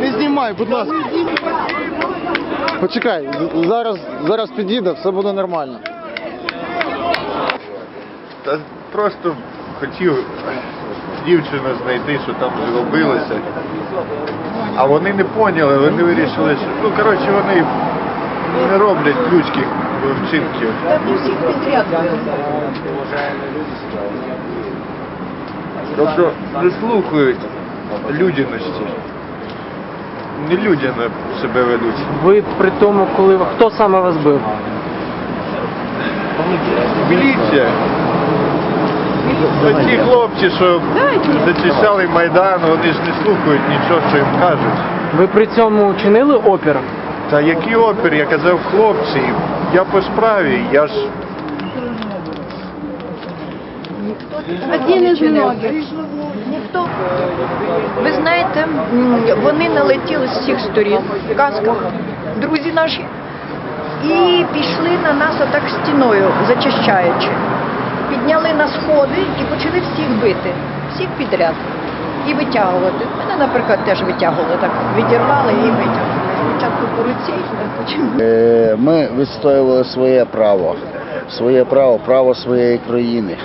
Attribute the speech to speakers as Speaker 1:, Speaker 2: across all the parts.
Speaker 1: Не знімай, будь ласка. Почекай, зараз, зараз підійде, все буде нормально.
Speaker 2: Та просто хотів дівчину знайти, що там зробилося. А вони не поняли, вони вирішили, що ну коротше вони не роблять людських вчинків. Тобто не слухають людяності. Не людяно себе ведуть.
Speaker 3: Ви при тому, коли ви- хто саме вас бив?
Speaker 2: Міліція. Ті хлопці, що зачищали Майдан, вони ж не слухають нічого, що їм кажуть.
Speaker 3: Ви при цьому чинили опір?
Speaker 2: Та який опір, я казав, хлопці, я по справі, я ж
Speaker 4: Один із многих. Ніхто. Ви знаєте, вони налетіли з всіх сторін в касках, друзі наші, і пішли на нас отак стіною, зачищаючи. Підняли на сходи і почали всіх бити, всіх підряд. І витягувати. Мене, наприклад, теж витягували, так відірвали і витягнули. Спочатку по руці, а потім.
Speaker 5: Е, Ми відстоювали своє право, своє право, право своєї країни.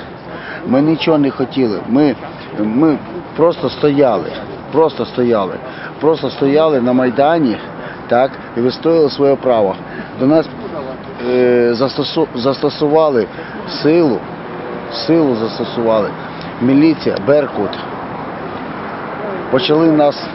Speaker 5: Ми нічого не хотіли. Ми, ми просто стояли, просто стояли, просто стояли на Майдані, так, і відстояли своє право. До нас е, застосу, застосували силу, силу застосували. Міліція, Беркут. Почали нас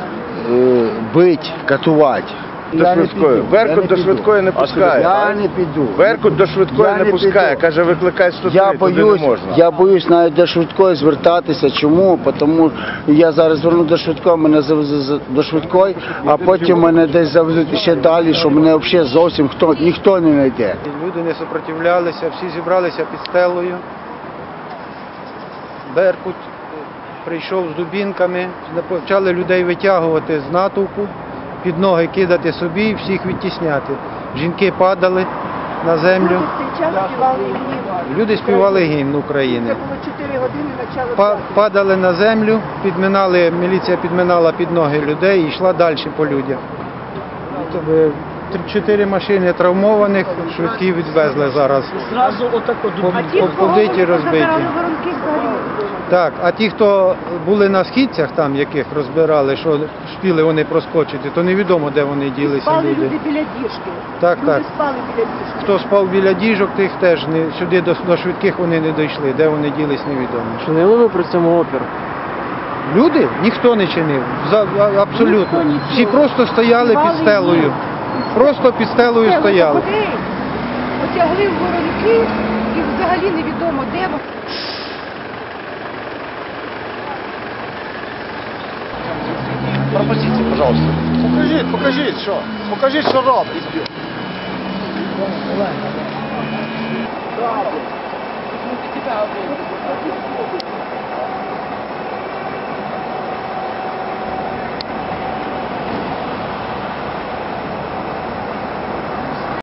Speaker 5: е, бити, катувати.
Speaker 2: До швидкої. Беркут до швидкої не пускає.
Speaker 5: Я не піду.
Speaker 2: Беркут до швидкої
Speaker 5: Я
Speaker 2: не
Speaker 5: не
Speaker 2: пускає,
Speaker 5: піду.
Speaker 2: каже, викликай 103,
Speaker 5: Я
Speaker 2: туди
Speaker 5: боюсь,
Speaker 2: не можна.
Speaker 5: я боюсь навіть до швидкої звертатися. Чому? Тому я зараз зверну до швидкої, мене завезуть за- до швидкої, а потім мене десь завезуть ще далі, що мене взагалі зовсім хто ніхто не знайде.
Speaker 6: Люди не супротивлялися, всі зібралися під стелою. Беркут прийшов з дубінками, почали людей витягувати з натовпу, під ноги кидати собі і всіх відтісняти. Жінки падали на землю. Люди співали гімн України. Па- Падали на землю, підминали, міліція підминала під ноги людей і йшла далі по людях. Чотири машини травмованих, швидкі відвезли зараз.
Speaker 3: Зразу отако
Speaker 6: Поб- поб- Побиті, розбиті. Так, а ті, хто були на східцях, там яких розбирали, що спіли вони проскочити, то невідомо, де вони ділися
Speaker 4: Спали
Speaker 6: люди.
Speaker 4: біля діжки.
Speaker 6: Так,
Speaker 4: Люди
Speaker 6: так.
Speaker 4: спали біля діжки.
Speaker 6: Хто спав біля діжок, тих теж не сюди до, до швидких вони не дійшли. Де вони ділись, невідомо.
Speaker 3: чинили ви при цьому опір?
Speaker 6: Люди ніхто не чинив. За, а- абсолютно.
Speaker 4: Ніхто нічого.
Speaker 6: Всі просто стояли під
Speaker 4: Спали
Speaker 6: стелою. Просто під стелою
Speaker 4: Це
Speaker 6: стояли.
Speaker 4: Потягли в воронки і взагалі невідомо де. вони.
Speaker 1: Пропустите, пожалуйста. Покажіть, покажіть, що. Покажіть, що робить.